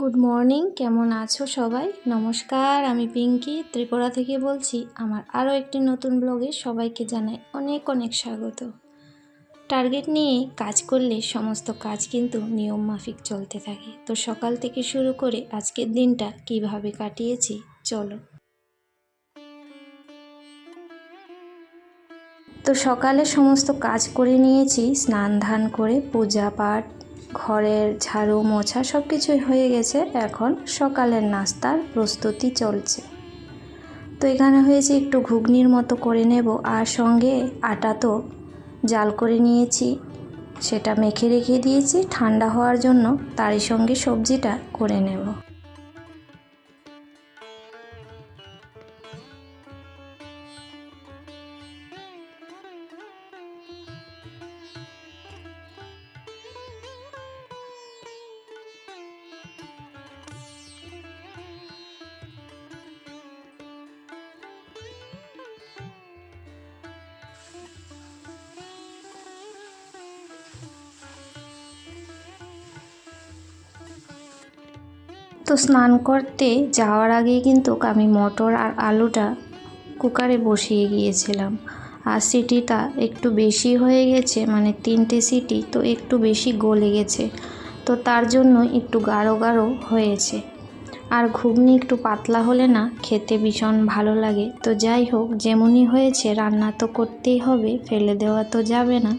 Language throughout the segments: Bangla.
গুড মর্নিং কেমন আছো সবাই? নমস্কার, আমি পিঙ্কি, ত্রিপুরা থেকে বলছি, আমার আরও একটি নতুন ব্লগে সবাইকে জানাই অনেক অনেক স্বাগত। টার্গেট নিয়ে কাজ করলে সমস্ত কাজ কিন্তু নিয়ম মাফিক চলতে থাকে। তো সকাল থেকে শুরু করে আজকের দিনটা কীভাবে কাটিয়েছি, চলো। তো সকালে সমস্ত কাজ করে নিয়েছি, স্নান ধান করে, পূজা পাঠ ঘরের ঝাড়ু, মোছা সব কিছুই হয়ে গেছে। এখন সকালের নাস্তার প্রস্তুতি চলছে। তো এখানে হয়েছে একটু ঘুগনির মতো করে নেব আর সঙ্গে আটা তো জাল করে নিয়েছি। সেটা মেখে রেখে দিয়েছি। ঠান্ডা হওয়ার জন্য তারই সঙ্গে সবজিটা করে নেব। তো স্নান করতে যাওয়ার আগেই কিন্তু আমি মটর আর আলুটা কুকারে বসিয়ে গিয়েছিলাম। আর সিটিটা একটু বেশি হয়ে গেছে মানে তিনটে সিটি, তো একটু বেশি গলে গেছে। তো তার জন্য একটু গাঢ় গাঢ় হয়েছে। আর ঘুগনি একটু পাতলা হলে না খেতে ভীষণ ভালো লাগে। তো যাই হোক, যেমনই হয়েছে, রান্না তো করতেই হবে, ফেলে দেওয়া তো যাবে না।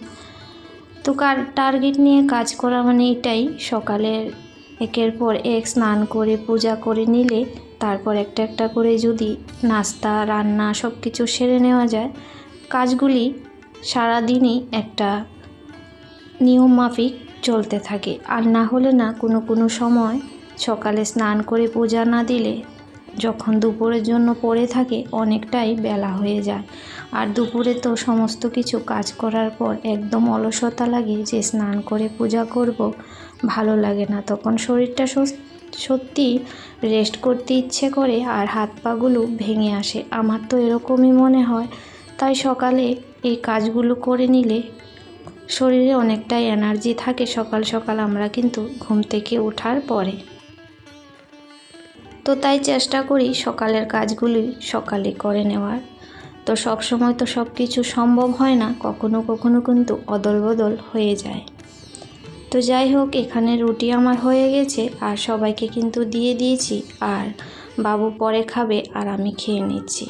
তো কার, টার্গেট নিয়ে কাজ করা মানে এটাই সকালের একের পর এক স্নান করে, পূজা করে নিলে, তারপর একটা একটা করে যদি নাস্তা, রান্না সব কিছু সেরে নেওয়া যায়, কাজগুলি সারাদিনই একটা নিয়ম মাফিক চলতে থাকে। আর না হলে না, কোনো কোনো সময় সকালে স্নান করে পূজা না দিলে যখন দুপুরের জন্য পড়ে থাকে, অনেকটাই বেলা হয়ে যায়। আর দুপুরে তো সমস্ত কিছু কাজ করার পর একদম অলসতা লাগে যে স্নান করে পূজা করব ভালো লাগে না। তখন শরীরটা সত্যি রেস্ট করতে ইচ্ছে করে আর হাত পাগুলো ভেঙে আসে। আমার তো এরকমই মনে হয়। তাই সকালে এই কাজগুলো করে নিলে শরীরে অনেকটাই এনার্জি থাকে। সকাল সকাল আমরা কিন্তু ঘুম থেকে ওঠার পরে। তো তাই চেষ্টা করি সকালের কাজগুলি সকালে করে নেওয়ার। তো সব সময় তো সব কিছু সম্ভব হয় না। কখনো কখনো কিন্তু অদল বদল হয়ে যায়। তো যাই হোক, এখানে রুটি আমার হয়ে গেছে আর সবাইকে কিন্তু দিয়ে দিয়েছি। আর বাবু পরে খাবে আর আমি খেয়ে নিচ্ছি।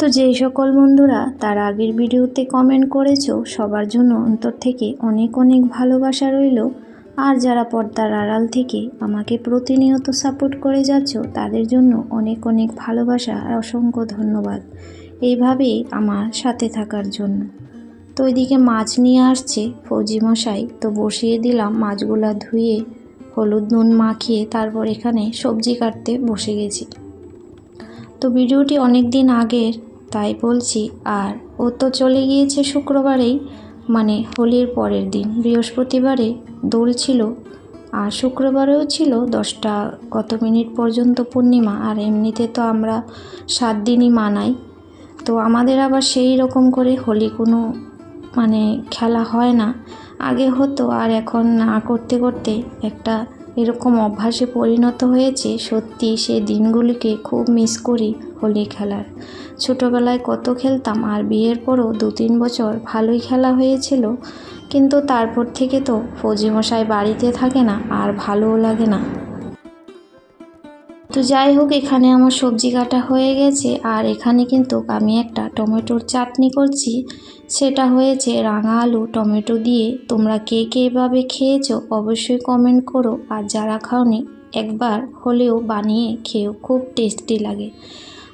তো যেই সকল বন্ধুরা তার আগের ভিডিওতে কমেন্ট করেছ, সবার জন্য অন্তর থেকে অনেক অনেক ভালোবাসা রইল। আর যারা পর্দার আড়াল থেকে আমাকে প্রতিনিয়ত সাপোর্ট করে যাচ্ছ, তাদের জন্য অনেক অনেক ভালোবাসা আর অসংখ্য ধন্যবাদ। এইভাবেই আমার সাথে থাকার জন্য। তো ওইদিকে মাছ নিয়ে আসছে ফৌজি মশাই তো বসিয়ে দিলাম মাছগুলা ধুয়ে, হলুদ নুন মাখিয়ে তারপর এখানে সবজি কাটতে বসে গেছি। তো ভিডিওটি অনেক দিন আগের তাই বলছি, আর ও তো চলে গিয়েছে শুক্রবারেই। মানে হোলির পরের দিন। বৃহস্পতিবারে দোল ছিল, আর শুক্রবারেও ছিল দশটা কত মিনিট পর্যন্ত পূর্ণিমা, আর এমনিতে তো আমরা সাত দিনই মানাই। তো আমাদের আবার সেই রকম করে হোলি কোনো মানে খেলা হয় না। আগে হতো, আর এখন না করতে করতে একটা এরকম অভ্যাসে পরিণত হয়েছে, সত্যি সে দিনগুলিকে খুব মিস করি হোলি খেলার। ছোটোবেলায় কত খেলতাম আর বিয়ের পরও দু তিন বছর ভালোই খেলা হয়েছিল, কিন্তু তারপর থেকে তো ফৌজি মশাই বাড়িতে থাকে না আর ভালোও লাগে না। তো যাই হোক, এখানে আমার সবজি কাটা হয়ে গেছে। আর এখানে কিন্তু আমি একটা টমেটোর চাটনি করছি। সেটা হয়েছে রাঙা আলু, টমেটো দিয়ে। তোমরা কে কে এভাবে খেয়েছো অবশ্যই কমেন্ট করো। আর যারা খাওনি, একবার হলেও বানিয়ে খেয়েও খুব টেস্টি লাগে।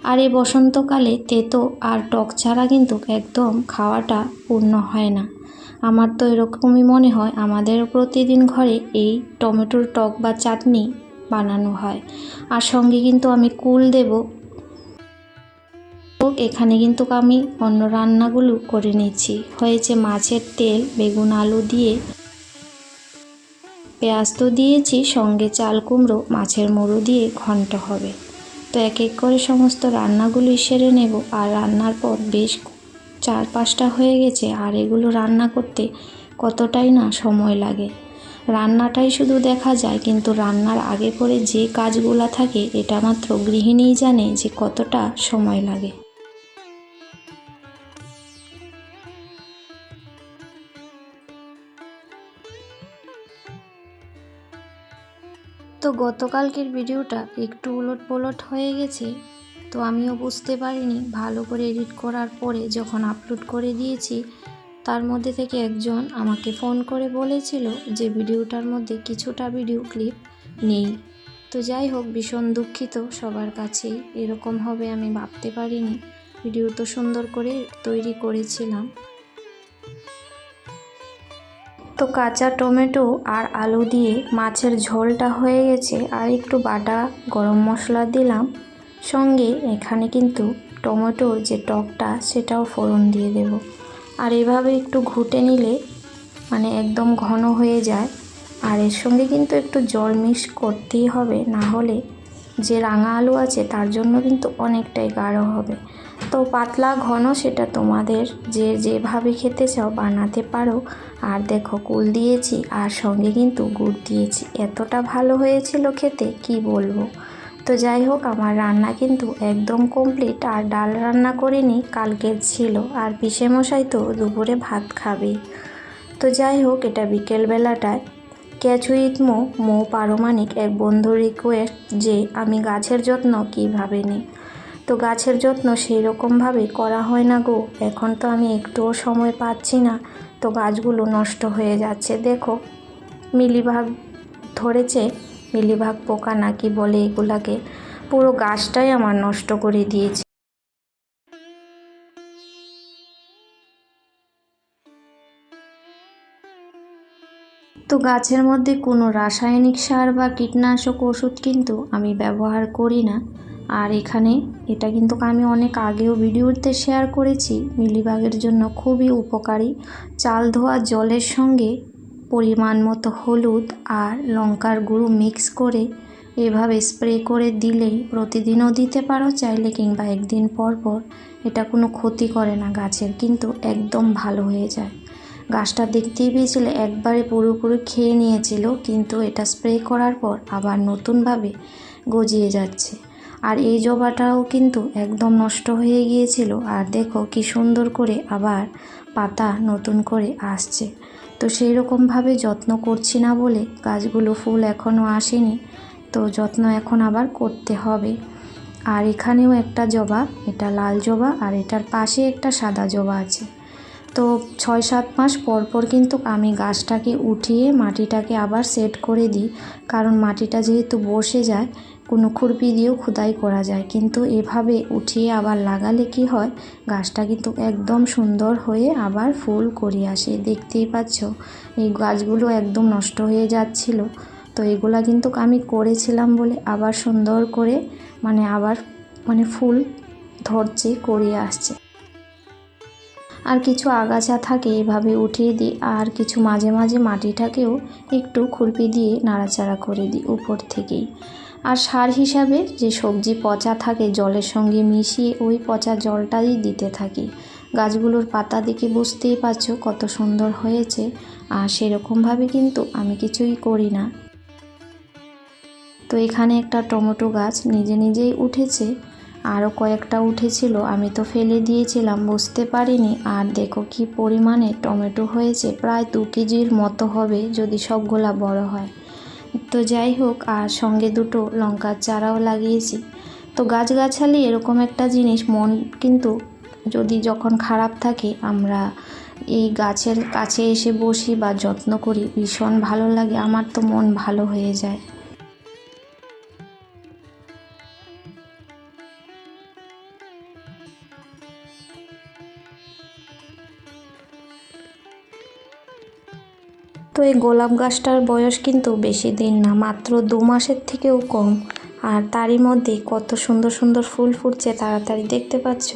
আর এই বসন্তকালে তেতো আর টক ছাড়া কিন্তু একদম খাওয়াটা পূর্ণ হয় না। আমার তো এরকমই মনে হয়। আমাদের প্রতিদিন ঘরে এই টমেটোর টক বা চাটনি বানানো হয়। আর সঙ্গে কিন্তু আমি কুল দেব। এখানে কিন্তু আমি অন্য রান্নাগুলো করে নিচ্ছি। হয়েছে মাছের তেল, বেগুন আলু দিয়ে পেঁয়াজ তো দিয়েছি, সঙ্গে চাল কুমড়ো, মাছের মুড়ো দিয়ে ঘন্ট হবে। তো এক এক করে সমস্ত রান্নাগুলি সেরে নেব। আর রান্নার পর বেশ চার পাঁচটা হয়ে গেছে। আর এগুলো রান্না করতে কতটাই না সময় লাগে। রান্নাটাই শুধু দেখা যায়, কিন্তু রান্নার আগে পরে যে কাজগুলো থাকে, এটা মাত্র গৃহিণীই জানে যে কতটা সময় লাগে। তো গতকালকের ভিডিওটা একটু উলট পলট হয়ে গেছে, তো আমিও বুঝতে পারিনি। ভালো করে এডিট করার পরে যখন আপলোড করে দিয়েছি তার মধ্যে থেকে একজন আমাকে ফোন করে বলেছিল যে ভিডিওটার মধ্যে কিছুটা ভিডিও ক্লিপ নেই। তো যাই হোক, ভীষণ দুঃখিত, সবার কাছেই। এরকম হবে আমি ভাবতে পারিনি। ভিডিও তো সুন্দর করে তৈরি করেছিলাম। তো কাঁচা টমেটো আর আলু দিয়ে মাছের ঝোলটা হয়ে গেছে আর একটু বাটা গরম মশলা দিলাম। সঙ্গে এখানে কিন্তু টমেটোর যে টকটা, সেটাও ফোড়ন দিয়ে দেব। আর এভাবে একটু ঘুটে নিলে মানে একদম ঘন হয়ে যায়। আর এর সঙ্গে কিন্তু একটু জল মিক্স করতেই হবে, না হলে যে রাঙা আলু আছে তার জন্য কিন্তু অনেকটাই গাঢ় হবে। তো পাতলা ঘন সেটা তোমাদের যে যেভাবে খেতে চাও বানাতে পারো। আর দেখো কুল দিয়েছি, আর সঙ্গে কিন্তু গুড় দিয়েছি। এতটা ভালো হয়েছিল খেতে, কি বলব? তো যাই হোক, আমার রান্না কিন্তু একদম কমপ্লিট আর ডাল রান্না করিনি কালকের ছিল। আর মশাই তো দুপুরে ভাত খাবেই তো যাই হোক, এটা বিকেলবেলাটায় ক্যাচুইত মো মো পারমাণিক এক বন্ধুর রিকোয়েস্ট যে আমি গাছের যত্ন কীভাবে নিই। তো গাছের যত্ন সেই রকমভাবে করা হয় না গো। এখন তো আমি একটুও সময় পাচ্ছি না। তো গাছগুলো নষ্ট হয়ে যাচ্ছে। দেখো, মিলিভাগ ধরেছে। মিলিভাগ পোকা নাকি বলে এগুলাকে। পুরো গাছটাই আমার নষ্ট করে দিয়েছে। তো গাছের মধ্যে কোনো রাসায়নিক সার বা কীটনাশক ওষুধ কিন্তু আমি ব্যবহার করি না। আর এখানে এটা কিন্তু আমি অনেক আগেও ভিডিওতে শেয়ার করেছি। মিলিবাগের জন্য খুবই উপকারী। চাল ধোয়া জলের সঙ্গে পরিমাণ মতো হলুদ আর লঙ্কার গুঁড়ো মিক্স করে এভাবে স্প্রে করে দিলেই প্রতিদিনও দিতে পারো চাইলে কিংবা একদিন পর পর। এটা কোনো ক্ষতি করে না গাছের, কিন্তু একদম ভালো হয়ে যায়। গাছটা দেখতেই পেয়েছিলে, একবারে পুরোপুরি খেয়ে নিয়েছিল, কিন্তু এটা স্প্রে করার পর আবার নতুনভাবে গজিয়ে যাচ্ছে। আর এই জবাটাও কিন্তু একদম নষ্ট হয়ে গিয়েছিল, আর দেখো কি সুন্দর করে আবার পাতা নতুন করে আসছে। তো সেই রকমভাবে যত্ন করছি না বলে গাছগুলো ফুল এখনও আসেনি, তো যত্ন এখন আবার করতে হবে। আর এখানেও একটা জবা, এটা লাল জবা, আর এটার পাশে একটা সাদা জবা আছে। তো ছয় সাত মাস পর পর কিন্তু আমি গাছটাকে উঠিয়ে মাটিটাকে আবার সেট করে দিই। কারণ মাটিটা যেহেতু বসে যায়, কোনো খুরপি দিয়েও খোদাই করা যায়। কিন্তু এভাবে উঠিয়ে আবার লাগালে কি হয়? গাছটা কিন্তু একদম সুন্দর হয়ে আবার ফুল করে আসে। দেখতেই পাচ্ছ, এই গাছগুলো একদম নষ্ট হয়ে যাচ্ছিল। তো এগুলা কিন্তু আমি করেছিলাম বলে আবার সুন্দর করে মানে আবার মানে ফুল ধরছে করে আসছে। আর কিছু আগাছা থাকে এভাবে উঠিয়ে দিই, আর কিছু মাঝে মাঝে মাটিটাকেও একটু খুরপি দিয়ে নাড়াচাড়া করে দিই উপর থেকেই। আর সার হিসাবে যে সবজি পচা থাকে জলের সঙ্গে মিশিয়ে ওই পচা জলটাই দিতে থাকি। গাছগুলোর পাতা দেখে বুঝতেই পারছ কত সুন্দর হয়েছে, আর সেরকমভাবে কিন্তু আমি কিছুই করি না। তো এখানে একটা টমেটো গাছ নিজে নিজেই উঠেছে আরও কয়েকটা উঠেছিল, আমি তো ফেলে দিয়েছিলাম, বুঝতে পারিনি। আর দেখো কি পরিমাণে টমেটো হয়েছে, প্রায় দু কেজির মতো হবে যদি সবগুলা বড় হয়। তো যাই হোক, আর সঙ্গে দুটো লঙ্কার চারাও লাগিয়েছি। তো গাছগাছালি এরকম একটা জিনিস, মন কিন্তু যদি যখন খারাপ থাকে, আমরা এই গাছের কাছে এসে বসি বা যত্ন করি, ভীষণ ভালো লাগে, আমার তো মন ভালো হয়ে যায়। এই গোলাপ গাছটার বয়স কিন্তু বেশি দিন না, মাত্র দু মাসের থেকেও কম। আর তারই মধ্যে কত সুন্দর সুন্দর ফুল ফুটছে তাড়াতাড়ি দেখতে পাচ্ছ?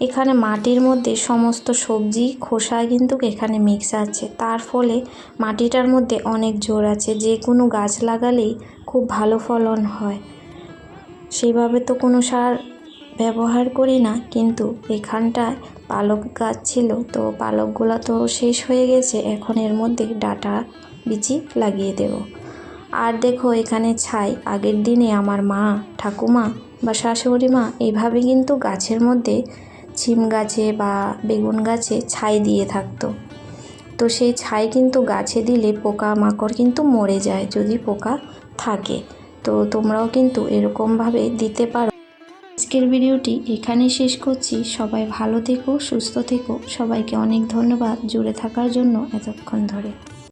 এখানে মাটির মধ্যে সমস্ত সবজি, খোসা কিন্তু এখানে মিক্স আছে। তার ফলে মাটিটার মধ্যে অনেক জোর আছে, যে কোনো গাছ লাগালেই খুব ভালো ফলন হয়। সেইভাবে তো কোনো সার ব্যবহার করি না, কিন্তু এখানটায় পালক গাছ ছিল, তো পালকগুলো তো শেষ হয়ে গেছে, এখন এর মধ্যে ডাটা, বিচি লাগিয়ে দেব। আর দেখো এখানে ছাই, আগের দিনে আমার মা, ঠাকুমা বা শাশুড়ি মা এইভাবে কিন্তু গাছের মধ্যে ছিম গাছে বা বেগুন গাছে ছাই দিয়ে থাকতো। তো সেই ছাই কিন্তু গাছে দিলে পোকা মাকড় কিন্তু মরে যায় যদি পোকা থাকে। তো তোমরাও কিন্তু এরকমভাবে দিতে পারো। আজকের ভিডিওটি এখানেই শেষ করছি। সবাই ভালো থেকো, সুস্থ থেকো। সবাইকে অনেক ধন্যবাদ জুড়ে থাকার জন্য এতক্ষণ ধরে।